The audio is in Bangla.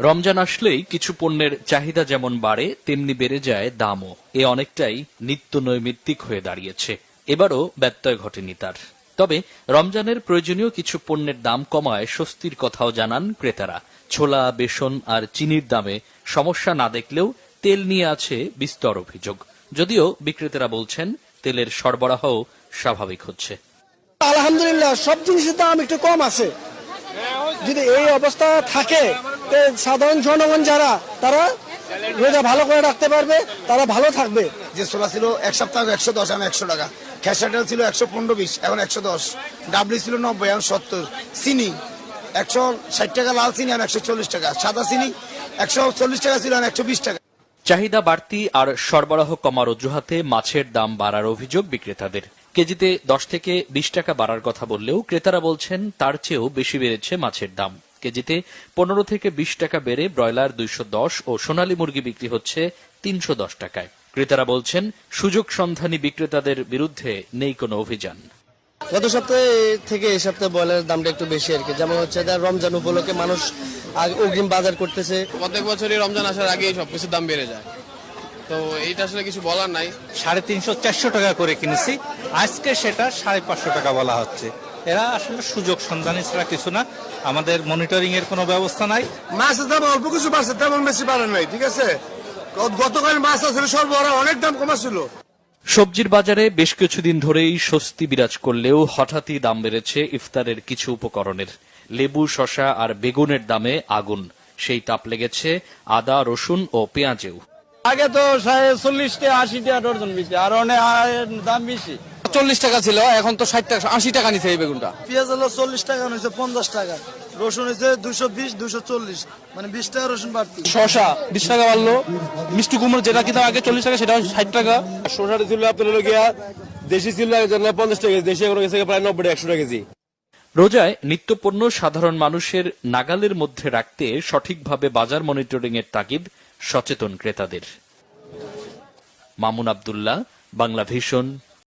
রমজান আসলেই কিছু পণ্যের চাহিদা যেমন বাড়ে, তেমনি বেড়ে যায় দামও। এ অনেকটাই নিত্য নৈমিত্তিক হয়ে দাঁড়িয়েছে। এবারও ব্যত্যয় ঘটেনি তার। তবে রমজানের প্রয়োজনীয় কিছু পণ্যের দাম কমায় স্বস্তির কথাও জানান ক্রেতারা। ছোলা, বেসন আর চিনির দামে সমস্যা না দেখলেও তেল নিয়ে আছে বিস্তর অভিযোগ। যদিও বিক্রেতারা বলছেন, তেলের সরবরাহ স্বাভাবিক হচ্ছে। আলহামদুলিল্লাহ, সব জিনিসের দাম একটু কম আছে। যদি এই অবস্থা থাকে সাধারণ জনগণ যারা, তারা রোজা ভালো করে রাখতে পারবে, তারা ভালো থাকবে। যে সোলা ছিল এক সপ্তাহ একশো দশ এখন একশো টাকা। খেসাটাল ছিল একশো পনেরো বিশ, এখন একশো দশ। ডাবলি ছিল নব্বই এখন সত্তর। চিনি, একশো ষাট টাকা লাল চিনি এখন একশো চল্লিশ টাকা। সাদা চিনি, একশো চল্লিশ টাকা ছিল এখন একশো বিশ টাকা। চাহিদা বাড়তি আর সরবরাহ কমার অজুহাতে মাছের দাম বাড়ার অভিযোগ বিক্রেতাদের। কেজিতে দশ থেকে বিশ টাকা বাড়ার কথা বললেও ক্রেতারা বলছেন, তার চেয়েও বেশি বেড়েছে মাছের দাম। কেজিতে পনেরো থেকে বিশ টাকা বেড়ে ব্রয়লার দুইশো দশ ও সোনালী মুরগি বিক্রি হচ্ছে তিনশো দশ টাকায়। ক্রেতারা বলছেন, সুযোগ সন্ধানী বিক্রেতাদের বিরুদ্ধে নেই কোনো অভিযান। গত সপ্তাহে থেকে এই সপ্তাহে ব্রয়লারের দামটা একটু বেশি আর কি। যেমন হচ্ছে রমজান উপলক্ষে মানুষ অগ্রিম বাজার করতেছে। প্রত্যেক বছরই রমজান আসার আগেই সবকিছুর দাম বেড়ে যায়। তো এইটা আসলে কিছু বলার নাই। সাড়ে তিনশো চারশো টাকা করে কিনেছি। আজকে সেটা সাড়ে পাঁচশো টাকা বলা হচ্ছে। এরা আসলে সুযোগ সন্ধানী ছাড়া কিছু না। আমাদের মনিটরিং এর কোনো ব্যবস্থা নাই। মাছের দাম অল্প কিছু বাড়ছে তেমন বেশি বাড়ে নাই ঠিক আছে? গতকাল মাছ আসলে সরবরাহ অনেক দাম কমা ছিল সবজির বাজারে বেশ কিছুদিন ধরেই স্বস্তি বিরাজ করলেও হঠাৎই দাম বেড়েছে ইফতারের কিছু উপকরণের। লেবু শশা আর বেগুনের দামে আগুন। সেই তাপ লেগেছে আদা রসুন ও পেঁয়াজেও। আগে তো চল্লিশ টাকা আশি টাকা ডর্জন বেশি আর অনেক দাম বেশি। চল্লিশ টাকা ছিল এখন তো ষাট টাকা আশি টাকা নিচ্ছে এই বেগুনটা। পেঁয়াজ হলো চল্লিশ টাকা হয়েছে পঞ্চাশ টাকা। রসুন হয়েছে দুশো বিশ দুশো চল্লিশ। মানে বিশ টাকা রসুন বাড়তি। শশা বিশ টাকা বাড়লো। মিষ্টি কুমড়ো যেটা কিনা আগে চল্লিশ টাকা সেটা ষাট টাকা। শসাটা ছিল আপনার গিয়া দেশি ছিল পঞ্চাশ টাকা দেশি এখন গেছে প্রায় নব্বই টাকা, একশো টাকা কেজি। রোজায় নিত্যপণ্য সাধারণ মানুষের নাগালের মধ্যে রাখতে সঠিকভাবে বাজার মনিটরিং এর তাগিদ সচেতন ক্রেতাদের। মামুন আবদুল্লাহ বাংলা ভিশন